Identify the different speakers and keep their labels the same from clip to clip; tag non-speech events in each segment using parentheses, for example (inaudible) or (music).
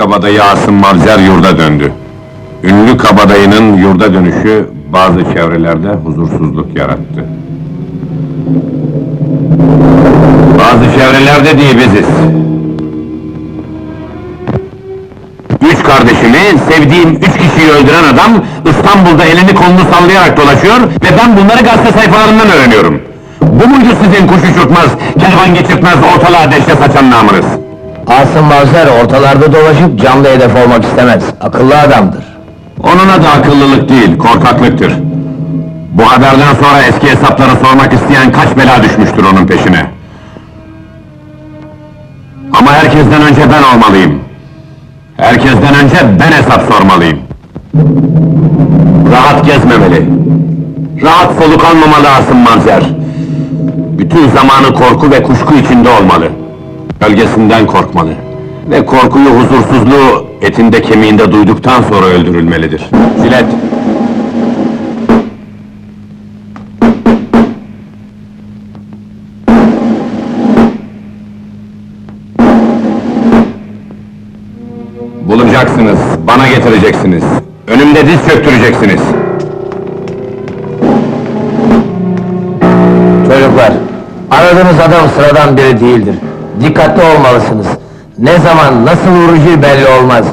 Speaker 1: kabadayı Asım Mavzer yurda döndü. Ünlü kabadayının yurda dönüşü bazı çevrelerde huzursuzluk yarattı. Bazı çevrelerde diye biziz. Üç kardeşimi, sevdiğim üç kişiyi öldüren adam İstanbul'da elini kolunu sallayarak dolaşıyor ve ben bunları gazete sayfalarından öğreniyorum. Bu muydu sizin kuş uçurtmaz, kervan geçirtmez, ortalığa dehşet saçan namınız?
Speaker 2: Asım Mavzer ortalarda dolaşıp canlı hedef olmak istemez. Akıllı adamdır.
Speaker 1: Onun adı akıllılık değil, korkaklıktır. Bu haberden sonra eski hesapları sormak isteyen kaç bela düşmüştür onun peşine. Ama herkesten önce ben olmalıyım. Herkesten önce ben hesap sormalıyım. Rahat gezmemeli. Rahat soluk almamalı Asım Manzer. Bütün zamanı korku ve kuşku içinde olmalı. Gölgesinden korkmalı. Ve korkuyu, huzursuzluğu etinde kemiğinde duyduktan sonra öldürülmelidir. Jilet! Bulacaksınız, bana getireceksiniz. Önümde diz çöktüreceksiniz.
Speaker 2: Çocuklar, aradığınız adam sıradan biri değildir. Dikkatli olmalısınız. Ne zaman, nasıl vuracağı belli olmaz.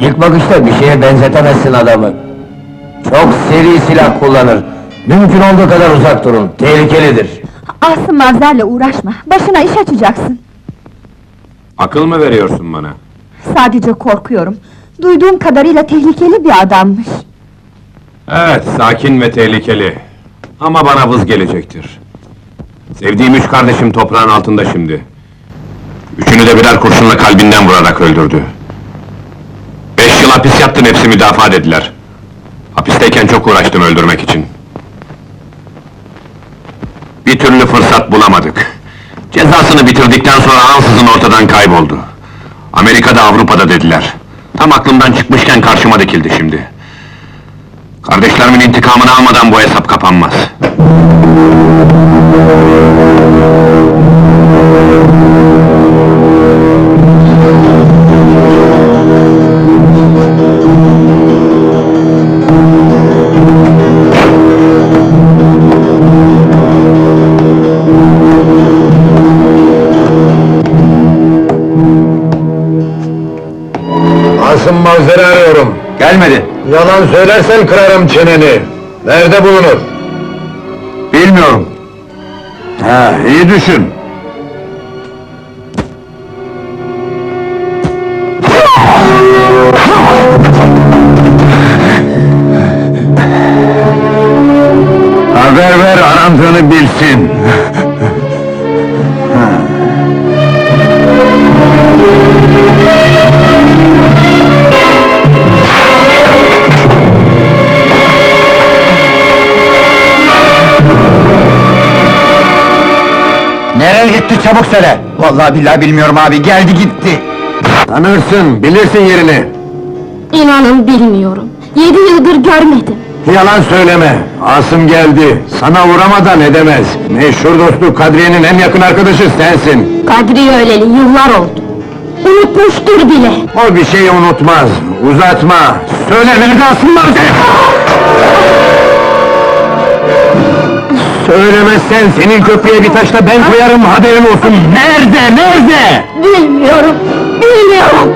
Speaker 2: İlk bakışta bir şeye benzetemezsin adamı. Çok seri silah kullanır. Mümkün olduğu kadar uzak durun, tehlikelidir.
Speaker 3: Asım Mavzer'le uğraşma, başına iş açacaksın.
Speaker 1: Akıl mı veriyorsun bana?
Speaker 3: Sadece korkuyorum. Duyduğum kadarıyla tehlikeli bir adammış.
Speaker 1: Evet, sakin ve tehlikeli. Ama bana vız gelecektir. Sevdiğim üç kardeşim toprağın altında şimdi. Üçünü de birer kurşunla kalbinden vurarak öldürdü. Beş yıl hapis yattın, hepsi müdafaa dediler. Hapisteyken çok uğraştım öldürmek için. Bir türlü fırsat bulamadık. Cezasını bitirdikten sonra ansızın ortadan kayboldu. Amerika'da, Avrupa'da dediler. Tam aklımdan çıkmışken karşıma dikildi şimdi. Kardeşlerimin intikamını almadan bu hesap kapanmaz.
Speaker 4: Asım Mavzer'i arıyorum.
Speaker 1: Gelmedi.
Speaker 4: Yalan söylersen kırarım çeneni. Nerede bulunur?
Speaker 1: Bilmiyorum.
Speaker 4: Ha, iyi düşün. Haber ver arandığını bilsin.
Speaker 2: Gitti çabuk söyle!
Speaker 4: Vallahi billahi bilmiyorum abi, geldi gitti. Tanırsın, bilirsin yerini.
Speaker 3: İnanın bilmiyorum. Yedi yıldır görmedim.
Speaker 4: Yalan söyleme, Asım geldi. Sana uğramadan edemez. Meşhur dostu Kadriye'nin en yakın arkadaşı sensin.
Speaker 3: Kadri öyleli yıllar oldu. Unutmuştur bile.
Speaker 4: O bir şeyi unutmaz. Uzatma. Söyle nerede Asım vardı? Söylemezsen senin köprüye bir taşla ben koyarım haberin olsun. Nerede, nerede?
Speaker 3: Bilmiyorum, bilmiyorum.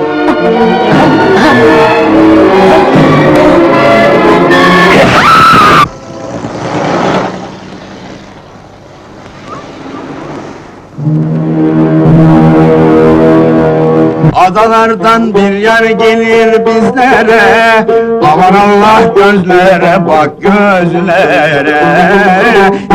Speaker 4: Adalardan bir yer gelir bizlere. Aman Allah gözlere bak gözlere.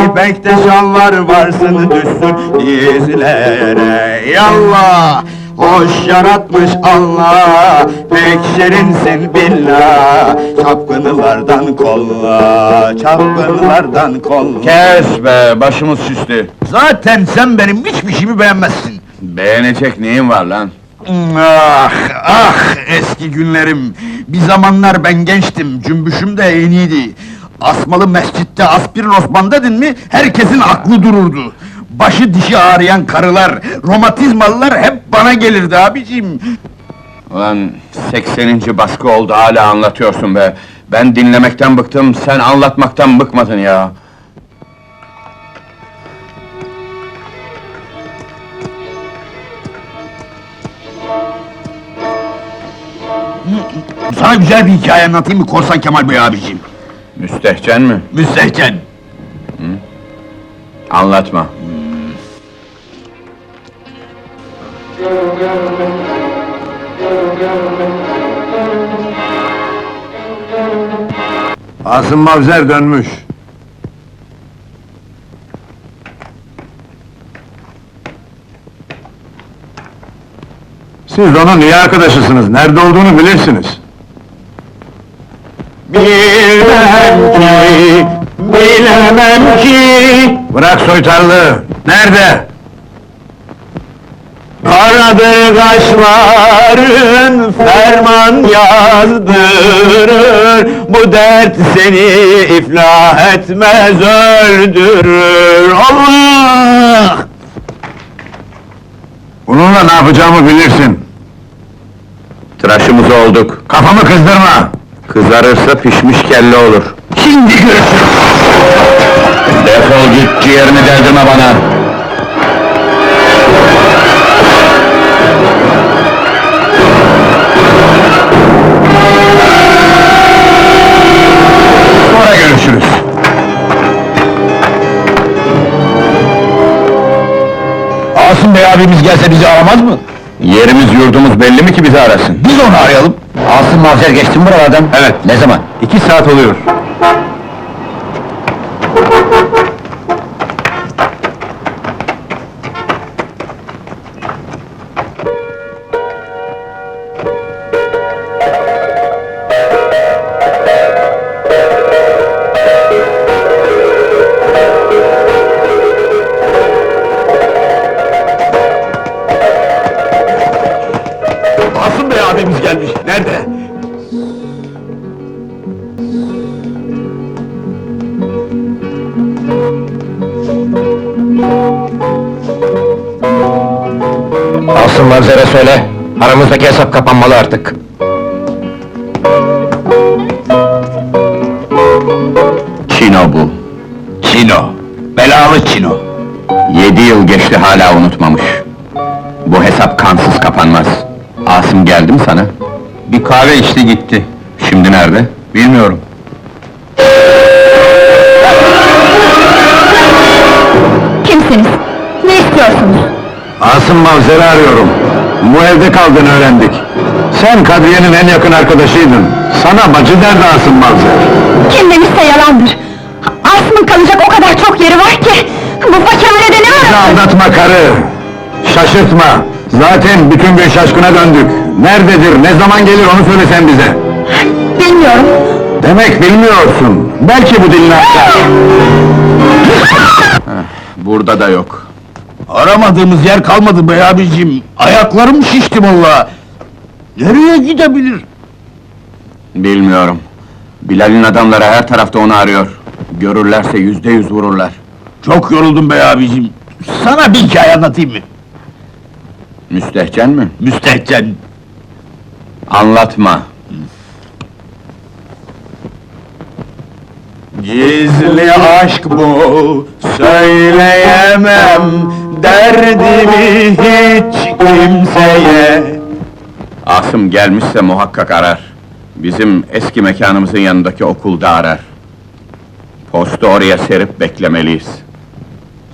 Speaker 4: İpekte şalvar varsın düşsün dizlere. Yallah Hoş yaratmış Allah. Pek şirinsin billah. Çapkınlardan kolla Çapkınlardan kolla.
Speaker 1: Kes be, başımız şişti.
Speaker 4: Zaten sen benim hiçbir şeyimi beğenmezsin.
Speaker 1: Beğenecek neyin var lan?
Speaker 4: Ah, ah eski günlerim! Bir zamanlar ben gençtim, cümbüşüm de en iyiydi. Asmalı mescitte Aspirin Osman dedin mi, herkesin aklı dururdu. Başı dişi ağrıyan karılar, romatizmalılar hep bana gelirdi abicim.
Speaker 1: Ulan 80. baskı oldu hala anlatıyorsun be. Ben dinlemekten bıktım, sen anlatmaktan bıkmadın ya.
Speaker 4: Sana güzel bir hikaye anlatayım mı Korsan Kemal Bey abiciğim?
Speaker 1: Müstehcen mi?
Speaker 4: Müstehcen.
Speaker 1: Anlatma.
Speaker 5: Asım Mavzer dönmüş. Siz onun iyi arkadaşısınız, nerede olduğunu bilirsiniz.
Speaker 2: Bilmem ki, bilemem ki,
Speaker 5: Bırak soytarlığı, nerede?
Speaker 2: Karadır kaşların ferman yazdırır Bu dert seni iflah etmez öldürür Allah!
Speaker 5: Bununla ne yapacağımı bilirsin.
Speaker 1: Tıraşımız olduk.
Speaker 5: Kafamı kızdırma!
Speaker 1: Kızarırsa pişmiş kelle olur.
Speaker 5: Şimdi görüşürüz!
Speaker 1: Defol git, ciğerini deldirme bana.
Speaker 5: Sonra görüşürüz.
Speaker 4: Asım Bey abimiz gelse bizi aramaz mı?
Speaker 1: Yerimiz yurdumuz belli mi ki bizi arasın?
Speaker 4: Biz onu arayalım.
Speaker 2: Asım Mavzer geçti mi buralardan?
Speaker 1: Evet.
Speaker 2: Ne zaman?
Speaker 1: İki saat oluyor.
Speaker 2: Aramızdaki hesap kapanmalı artık.
Speaker 1: Çino bu.
Speaker 4: Çino. Belalı Çino.
Speaker 1: Yedi yıl geçti hala unutmamış. Bu hesap kansız kapanmaz. Asım geldi mi sana? Bir kahve içti gitti. Şimdi nerede? Bilmiyorum.
Speaker 3: Kimsiniz? Ne istiyorsunuz?
Speaker 5: Asım Mavzer'i arıyorum. Bu evde kaldığını öğrendik. Sen Kadriye'nin en yakın arkadaşıydın. Sana bacı derdi Asım Mavzer.
Speaker 3: Kim demişse yalandır. Asım'ın kalacak o kadar çok yeri var ki... ...bu fakirhanede ne
Speaker 5: Bizi
Speaker 3: var?
Speaker 5: aldatma karı! Şaşırtma! Zaten bütün gün şaşkına döndük. Nerededir, ne zaman gelir onu söyle sen bize.
Speaker 3: Bilmiyorum.
Speaker 5: Demek bilmiyorsun. Belki bu dilini (laughs) açar.
Speaker 1: Burada da yok.
Speaker 4: Aramadığımız yer kalmadı bey abiciğim. Ayaklarım şişti vallahi. Nereye gidebilir?
Speaker 1: Bilmiyorum. Bilal'in adamları her tarafta onu arıyor. Görürlerse yüzde yüz vururlar.
Speaker 4: Çok yoruldum bey abiciğim. Sana bir hikaye anlatayım mı?
Speaker 1: Müstehcen mi?
Speaker 4: Müstehcen.
Speaker 1: Anlatma.
Speaker 4: Gizli aşk bu, söyleyemem derdimi hiç kimseye.
Speaker 1: Asım gelmişse muhakkak arar. Bizim eski mekanımızın yanındaki okulda arar. Postu oraya serip beklemeliyiz.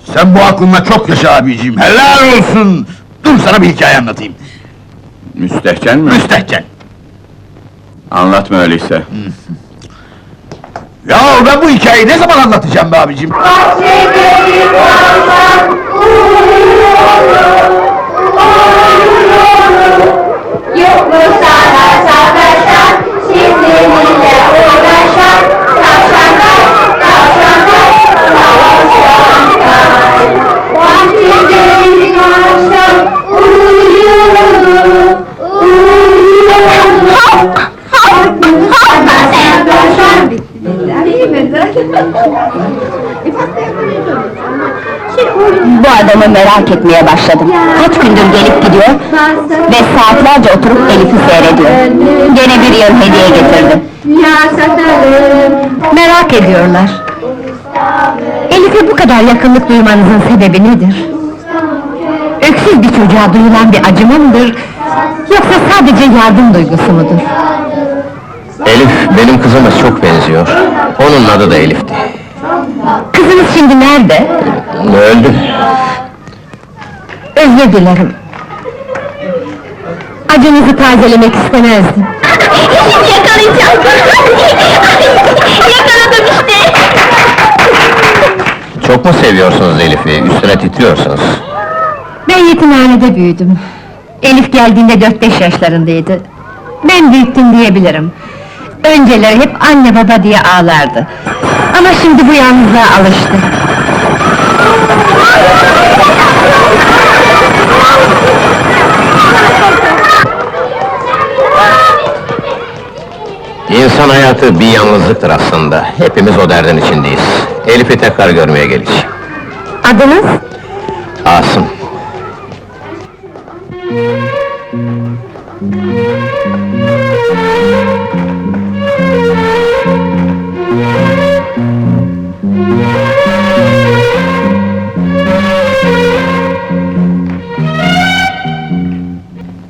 Speaker 4: Sen bu aklınla çok yaşa abiciğim, helal olsun! Dur sana bir hikaye anlatayım.
Speaker 1: Müstehcen mi?
Speaker 4: Müstehcen.
Speaker 1: Anlatma öyleyse.
Speaker 4: Ya ben bu hikayeyi ne zaman anlatacağım be abiciğim?
Speaker 6: Yok mu sana
Speaker 3: Adamı merak etmeye başladım. Kaç gündür gelip gidiyor ve saatlerce oturup Elif'i seyrediyor. Gene bir yıl hediye getirdim. Merak ediyorlar. Elif'e bu kadar yakınlık duymanızın sebebi nedir? Öksüz bir çocuğa duyulan bir acıma mıdır? Yoksa sadece yardım duygusu mudur?
Speaker 7: Elif benim kızıma çok benziyor. Onun adı da Elif'ti.
Speaker 3: Kızınız şimdi nerede?
Speaker 7: Öldü.
Speaker 3: Özür dilerim. Acınızı tazelemek istemezdim. Yakalayacağım! Yakaladım işte!
Speaker 7: Çok mu seviyorsunuz Elif'i? Üstüne titriyorsunuz.
Speaker 3: Ben yetimhanede büyüdüm. Elif geldiğinde dört beş yaşlarındaydı. Ben büyüttüm diyebilirim. Önceleri hep anne baba diye ağlardı. Ama şimdi bu yalnızlığa alıştı.
Speaker 7: İnsan hayatı bir yalnızlıktır aslında. Hepimiz o derdin içindeyiz. Elif'i tekrar görmeye geleceğim.
Speaker 3: Adınız?
Speaker 7: Asım.